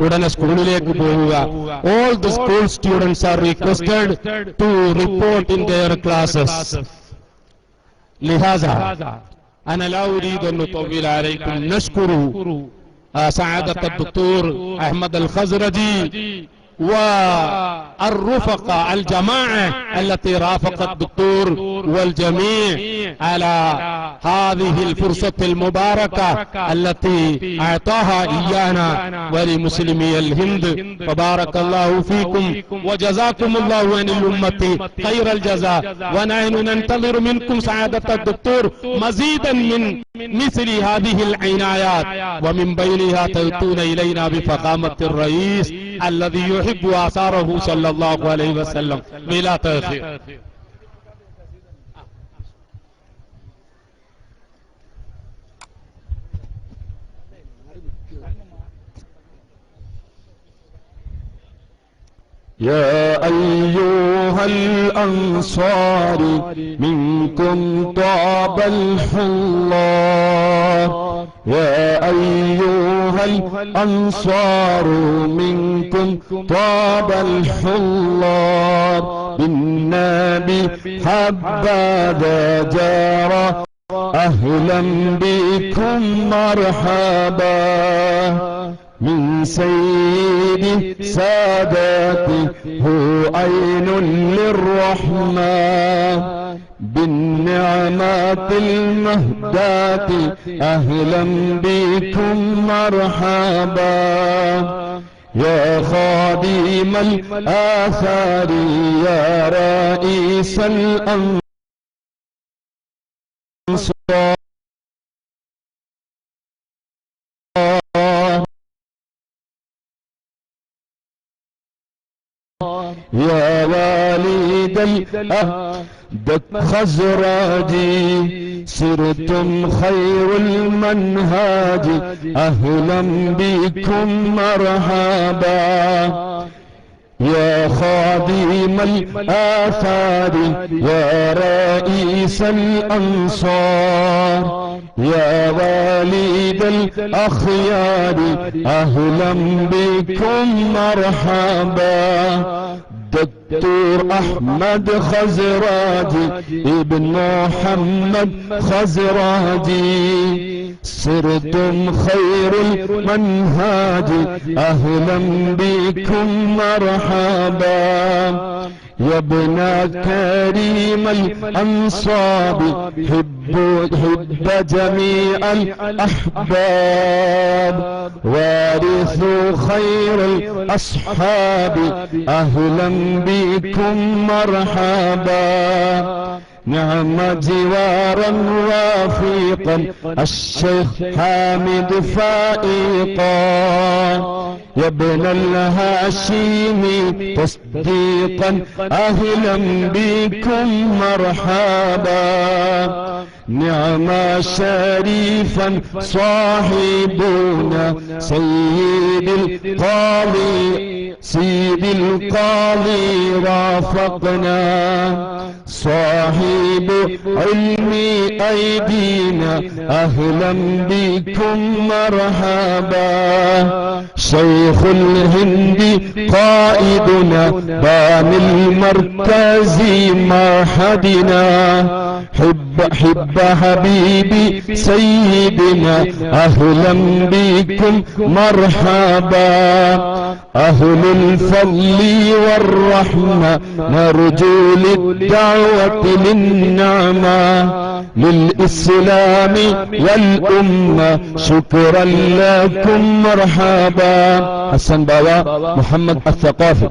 ഉടനെ സ്കൂളിലേക്ക് പോവുക all the school students are requested to report in there classes لهذا أنا لا أريد أن أطول عليكم نشكر آه، سعادة الدكتور أحمد الخزرجي والرفقة الجماعة التي رافق الدكتور والجميع على هذه الفرصة المباركة التي أعطاها إيانا ولمسلمي الهند. فبارك الله فيكم. وجزاكم الله عن الأمة. خير الجزاء. ونحن ننتظر منكم سعادة الدكتور مزيدا من مثل هذه العنايات. ومن بينها تأتون إلينا بفخامة الرئيس. الذي يحب آثاره صلى الله عليه وسلم. بلا تأخير يا أيها الأنصار منكم طاب الحلار يا أيها الأنصار منكم طاب الحلار بالنبي حبذا جار أهلا بكم مرحبا. من سيد ساداتي هو عين للرحمن. بالنعمات المهدات أهلا بكم مرحبا. يا خادم الآثار يا رئيس الأنصار يا والد الأهدك خزراجي سرتم خير المنهاج أهلا بكم مرحبا. يا خادم الآثار يا رئيس الأنصار يا والد الأخيار أهلا بكم مرحبا. دكتور أحمد خزراجي ابن محمد خزراجي صرتم خير المنهاج أهلا بكم مرحبا. يا ابن كريم الأنصاب حب حب جميع الأحباب. وارثوا خير الأصحاب أهلا بكم مرحبا. نعم جوارا رفيقا الشيخ حامد فائقا. يا ابن الهاشمي تصديقا أهلا بكم مرحبا. نعم شريفا صاحبنا سيد القاضي سيد القاضي رافقنا. صاحب علم أيدينا أهلا بكم مرحبا. شيخ الهند قائدنا بان المركز معهدنا حب حب حبيبي سيدنا أهلا بكم مرحبا. أهل الفضل والرحمة نرجو للدعوة للنعمة. للإسلام والأمة. شكرا لكم مرحبا. حسن بابا محمد الثقافي.